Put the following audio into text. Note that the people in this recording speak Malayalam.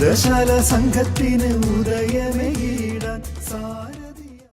ഗ്രന്ഥശാല സംഘത്തിന് ഉദയമേ.